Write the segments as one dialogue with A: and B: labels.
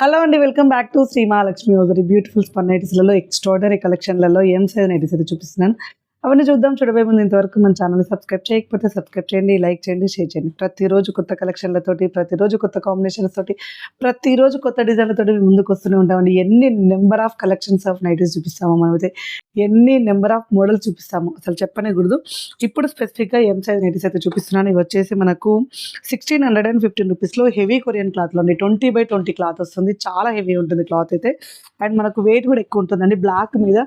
A: Hello అండి welcome back to Sri Mahalakshmi ఓదరి beautiful spun నైటీస్లలో extraordinary కలెక్షన్లలో ఏం సైజ్ నైటీస్ అయితే చూపిస్తున్నాను. అవన్నీ చూద్దాం. చూడబోయే ముందు ఇంతవరకు మన ఛానల్ సబ్స్క్రైబ్ చేయకపోతే సబ్స్క్రైబ్ చేయండి లైక్ చేయండి షేర్ చేయండి. ప్రతిరోజు కొత్త కలెక్షన్లతోటి ప్రతిరోజు కొత్త కాంబినేషన్స్ తోటి ప్రతిరోజు కొత్త డిజైన్లతోటి మేము ముందుకు వస్తూనే ఉంటామండి. ఎన్ని number of collections of nighties చూపిస్తామో మనమైతే ఎన్ని నెంబర్ ఆఫ్ మోడల్స్ చూపిస్తాము అసలు చెప్పనే కూడదు ఇప్పుడు స్పెసిఫిక్గా ఎం సైజ్ నైటీస్ అయితే చూపిస్తున్నాను. ఇవి వచ్చేసి మనకు సిక్స్టీన్ హండ్రెడ్ అండ్ ఫిఫ్టీన్ రూపీస్లో హెవీ కొరియన్ క్లాత్లో ఉంది ట్వంటీ బై ట్వంటీ క్లాత్ వస్తుంది. చాలా హెవీ ఉంటుంది క్లాత్ అయితే. అండ్ మనకు వెయిట్ కూడా ఎక్కువ ఉంటుందండి. బ్లాక్ మీద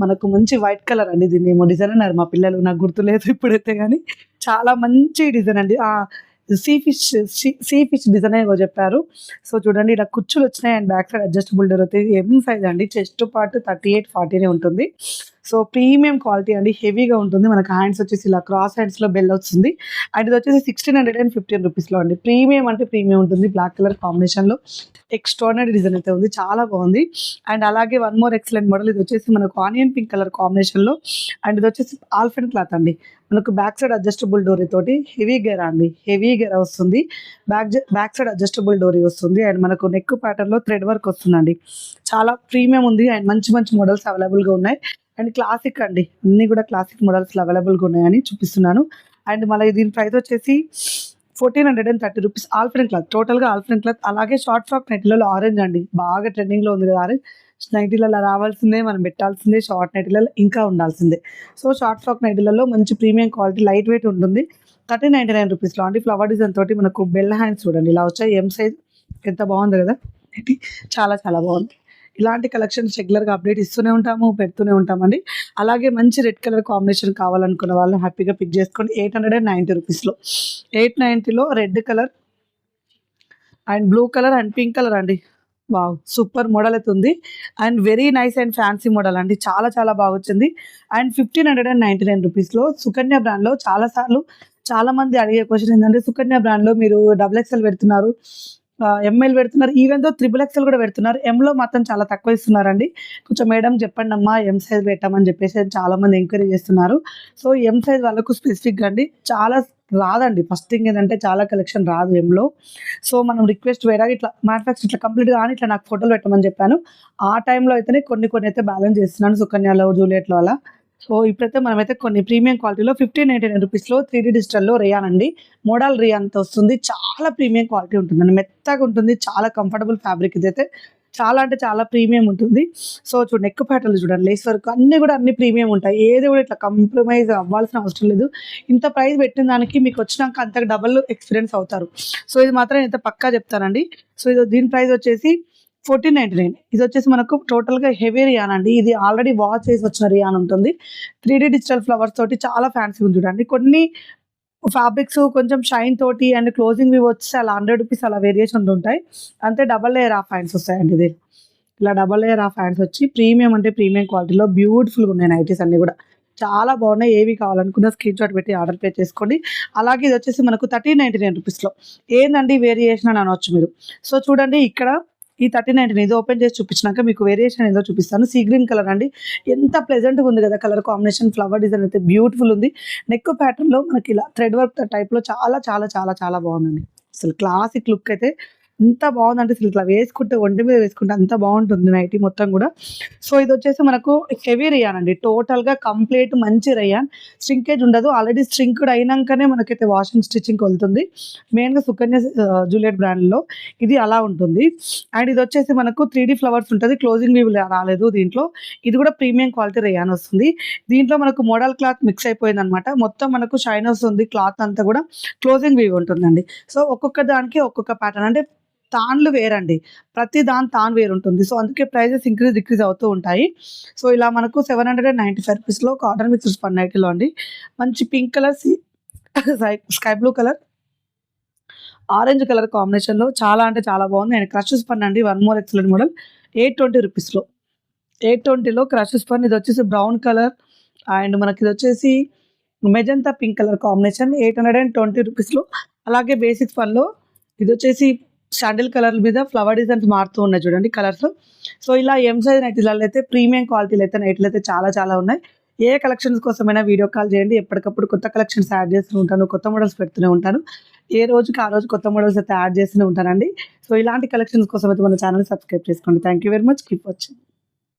A: మనకు మంచి వైట్ కలర్ అండి దీన్ని. ఏమో డిజైన్ అన్నారు మా పిల్లలు నాకు గుర్తులేదు ఇప్పుడైతే కానీ. చాలా మంచి డిజైన్ అండి. ఆ sea fish sea fish design ఏదో చెప్పారు. సో చూడండి ఇలా కుచ్చులు వచ్చినాయి and back side adjustable door అవుతుంది ఎం సైజ్ అండి? చెస్ట్ పార్ట్ థర్టీ ఎయిట్ ఫార్టీనే ఉంటుంది. సో ప్రీమియం క్వాలిటీ అండి హెవీగా ఉంటుంది. మనకు హ్యాండ్స్ వచ్చేసి ఇలా క్రాస్ హ్యాండ్స్లో బెల్ వస్తుంది. అండ్ ఇది వచ్చేసి సిక్స్టీన్ హండ్రెడ్ అండ్ ఫిఫ్టీన్ రూపీస్లో అండి. ప్రీమియం అంటే ప్రీమియం ఉంటుంది బ్లాక్ కలర్ కాంబినేషన్లో. ఎక్స్ట్రానరీ డిజైన్ అయితే ఉంది చాలా బాగుంది. అండ్ అలాగే వన్ మోర్ ఎక్సలెంట్ మోడల్ ఇది వచ్చేసి మనకు ఆనియన్ పింక్ కలర్ కాంబినేషన్లో. అండ్ ఇది వచ్చేసి ఆల్ఫెన్ క్లాత్ అండి. మనకు బ్యాక్ సైడ్ అడ్జస్టబుల్ డోరీ తోటి హెవీ గెర అండి హెవీ గెర వస్తుంది. బ్యాక్ బ్యాక్ సైడ్ అడ్జస్టబుల్ డోరీ వస్తుంది. అండ్ మనకు నెక్ ప్యాటర్న్లో థ్రెడ్ వర్క్ వస్తుందండి. చాలా ప్రీమియం ఉంది అండ్ మంచి మంచి మోడల్స్ అవైలబుల్గా ఉన్నాయి. అండ్ క్లాసిక్ అండి. అన్నీ కూడా క్లాసిక్ మోడల్స్ అవైలబుల్గా ఉన్నాయని చూపిస్తున్నాను. అండ్ మళ్ళీ దీని ప్రైస్ వచ్చేసి fourteen hundred and thirty rupees ఆల్ఫ్రెన్ cloth. టోటల్గా ఆల్ఫ్రెన్ క్లాత్. అలాగే షార్ట్ ఫ్రాక్ నైటీలలో ఆరెంజ్ అండి. బాగా ట్రెండింగ్లో ఉంది కదా ఆరెంజ్. నైటీలలో రావాల్సిందే మనం పెట్టాల్సిందే షార్ట్ నైటీలలో ఇంకా ఉండాల్సిందే. సో షార్ట్ ఫ్రాక్ నైటీలలో మంచి ప్రీమియం క్వాలిటీ లైట్ వెయిట్ ఉంటుంది. థర్టీ నైంటీ నైన్ రూపీస్లో అండి. ఫ్లవర్ డిజైన్ తోటి మనకు బెల్ హ్యాండ్స్ చూడండి. ఇలా వచ్చాయి. ఎం సైజ్ ఎంత బాగుంది కదా. చాలా చాలా బాగుంది. ఇలాంటి కలెక్షన్స్ రెగ్యులర్గా అప్డేట్ ఇస్తూనే ఉంటాము పెడుతూనే ఉంటామండి. అలాగే మంచి రెడ్ కలర్ కాంబినేషన్ కావాలనుకున్న వాళ్ళు హ్యాపీగా పిక్ చేసుకోండి. ఎయిట్ హండ్రెడ్ అండ్ నైంటీ రూపీస్లో. Eight నైంటీలో red colour and blue colour and pink colour అండి. వావ్! సూపర్ మోడల్ అయితే ఉంది. And very nice and fancy model అండి. చాలా చాలా బాగా వచ్చింది. And fifteen hundred and ninety nine రూపీస్లో సుకన్య బ్రాండ్లో చాలాసార్లు చాలా మంది అడిగే క్వశ్చన్ ఏంటంటే సుకన్య బ్రాండ్లో మీరు డబుల్ ఎక్స్ఎల్ పెడుతున్నారు. ఎంఎల్ పెడుతున్నారు. ఈవెన్తో త్రిబుల్ ఎక్స్ఎల్ కూడా పెడుతున్నారు. ఎంలో మాత్రం చాలా తక్కువ ఇస్తున్నారండి. కొంచెం మేడం చెప్పండి అమ్మా ఎం సైజ్ పెట్టామని చెప్పేసి చాలా మంది ఎంక్వైరీ చేస్తున్నారు. సో ఎం సైజ్ వాళ్ళకు స్పెసిఫిక్గా అండి. చాలా రాదండి. ఫస్ట్ థింగ్ ఏంటంటే చాలా కలెక్షన్ రాదు ఎంలో సో మనం రిక్వెస్ట్ వేరే ఇట్లా మ్యానుఫ్యాక్చర్ ఇట్లా కంప్లీట్గా కానీ ఇట్లా నాకు ఫోటోలు పెట్టమని చెప్పాను. ఆ టైంలో అయితేనే కొన్ని కొన్ని అయితే బ్యాలెన్స్ చేస్తున్నాను సుకన్యాలో జూలియట్లో అలా సో ఇప్పుడైతే మనమైతే కొన్ని ప్రీమియం క్వాలిటీలో ఫిఫ్టీన్ నైంటీ నైన్ రూపీస్లో త్రీ డీ డిజిటల్లో రియాన్ అండి. మోడల్ రియాన్తో వస్తుంది. చాలా ప్రీమియం క్వాలిటీ ఉంటుందండి. మెత్తగా ఉంటుంది. చాలా కంఫర్టబుల్ ఫ్యాబ్రిక్ ఇదైతే. చాలా అంటే చాలా ప్రీమియం ఉంటుంది. సో చూడండి ఎక్కువ ప్యాటర్లు చూడండి. లేస్ వర్క్ అన్నీ కూడా అన్ని ప్రీమియం ఉంటాయి. ఏది కూడా ఇట్లా కంప్రమైజ్ అవ్వాల్సిన అవసరం లేదు. ఇంత ప్రైస్ పెట్టిన దానికి మీకు వచ్చినాక అంత డబల్ ఎక్స్పీరియన్స్ అవుతారు. సో ఇది మాత్రం ఇంత పక్కా చెప్తానండి. సో ఇది దీని ప్రైస్ వచ్చేసి ఫోర్టీన్ నైంటీ నైన్ ఇది వచ్చేసి మనకు టోటల్గా హెవీ రియాన్ అండి. ఇది ఆల్రెడీ వాచ్ చేసి వచ్చిన రియాన్ ఉంటుంది. త్రీ డిజిటల్ ఫ్లవర్స్ తోటి చాలా ఫ్యాన్సీ ఉంది చూడండి. కొన్ని ఫ్యాబ్రిక్స్ కొంచెం షైన్ తోటి అండ్ క్లోజింగ్ వి వచ్చి అలా హండ్రెడ్ రూపీస్ అలా వేరియేషన్ ఉంటాయి. అంతే డబల్ లేయర్ ఆఫ్ హ్యాండ్స్ వస్తాయండి ఇది. ఇలా డబల్ లేయర్ ఆఫ్ హ్యాండ్స్ వచ్చి ప్రీమియం అంటే ప్రీమియం క్వాలిటీలో బ్యూటిఫుల్గా ఉన్నాయి నైటీస్ అన్నీ కూడా. చాలా బాగున్నాయి. ఏవి కావాలనుకున్న స్క్రీన్ షాట్ పెట్టి ఆర్డర్ పే చేసుకోండి. అలాగే ఇది వచ్చేసి మనకు థర్టీ నైంటీ నైన్ రూపీస్లో ఏందండి వేరియేషన్ అని అనవచ్చు మీరు. సో చూడండి ఇక్కడ ఈ థర్టీ నైన్టీన్ ఇది ఓపెన్ చేసి చూపించినాక మీకు వేరియేషన్ ఏదో చూపిస్తాను. సీ గ్రీన్ కలర్ అండి. ఎంత ప్లెజెంట్గా ఉంది కదా కలర్ కాంబినేషన్ ఫ్లవర్ డిజైన్ అయితే బ్యూటిఫుల్ ఉంది. నెక్ ప్యాటర్న్లో మనకి ఇలా థ్రెడ్ వర్క్ టైప్లో చాలా చాలా చాలా చాలా బాగుందండి. అసలు క్లాసిక్ లుక్ అయితే ఎంత బాగుందంటే అసలు ఇట్లా వేసుకుంటే ఒంటి మీద వేసుకుంటే అంత బాగుంటుంది నైటీ మొత్తం కూడా. సో ఇది వచ్చేసి మనకు హెవీ రియాన్ అండి. టోటల్గా కంప్లీట్ మంచి రియాన్. స్ట్రింకేజ్ ఉండదు. ఆల్రెడీ స్ట్రింక్డ్ అయినాకనే మనకైతే వాషింగ్ స్టిచ్చింగ్ వెళ్తుంది మెయిన్గా సుకన్య జూలియట్ బ్రాండ్లో ఇది అలా ఉంటుంది. అండ్ ఇది వచ్చేసి మనకు త్రీ డీ ఫ్లవర్స్ ఉంటుంది. క్లోజింగ్ వీవ్ రాలేదు దీంట్లో. ఇది కూడా ప్రీమియం క్వాలిటీ రేయాన్ వస్తుంది. దీంట్లో మనకు మోడల్ క్లాత్ మిక్స్ అయిపోయింది అనమాట మొత్తం మనకు షైన్ వస్తుంది క్లాత్ అంతా కూడా క్లోజింగ్ వీవ్ ఉంటుందండి. సో ఒక్కొక్క దానికి ఒక్కొక్క ప్యాటర్న్ అంటే తాన్లు వేరండి. ప్రతి దాని తాన్ వేరు ఉంటుంది సో అందుకే ప్రైజెస్ ఇంక్రీజ్ డిక్రీజ్ అవుతూ ఉంటాయి. సో ఇలా మనకు seven hundred and ninety five రూపీస్లో కాటన్ మిక్స్ పన్ నైటీలో అండి. మంచి pink colour sky blue colour. Orange colour కాంబినేషన్లో చాలా అంటే చాలా బాగుంది. అండ్ క్రషెస్ పన్ అండి one more excellent model. Eight twenty రూపీస్లో ఎయిట్ ట్వంటీలో క్రషెస్ పన్ ఇది వచ్చేసి బ్రౌన్ కలర్. అండ్ మనకి ఇది వచ్చేసి magenta pink colour combination. Eight hundred and twenty రూపీస్లో అలాగే బేసిక్ పన్లో ఇది వచ్చేసి శాండిల్ కలర్ మీద ఫ్లవర్ డిజైన్స్ మారుతూ ఉన్నాయి చూడండి కలర్స్. సో ఇలా ఎం సైజ్ నైటీలలో అయితే ప్రీమియం క్వాలిటీలు అయితే నైట్లు అయితే చాలా చాలా ఉన్నాయి. ఏ కలెక్షన్స్ కోసమైనా వీడియో కాల్ చేయండి. ఎప్పటికప్పుడు కొత్త కలెక్షన్స్ యాడ్ చేస్తూ ఉంటాను కొత్త మోడల్స్ పెడుతూనే ఉంటాను. ఏ రోజుకి ఆ రోజు కొత్త మోడల్స్ అయితే యాడ్ చేస్తూనే ఉంటానండి. సో ఇలాంటి కలెక్షన్స్ కోసం అయితే మన ఛానల్ సబ్స్క్రైబ్ చేసుకోండి. Thank you very much keep watching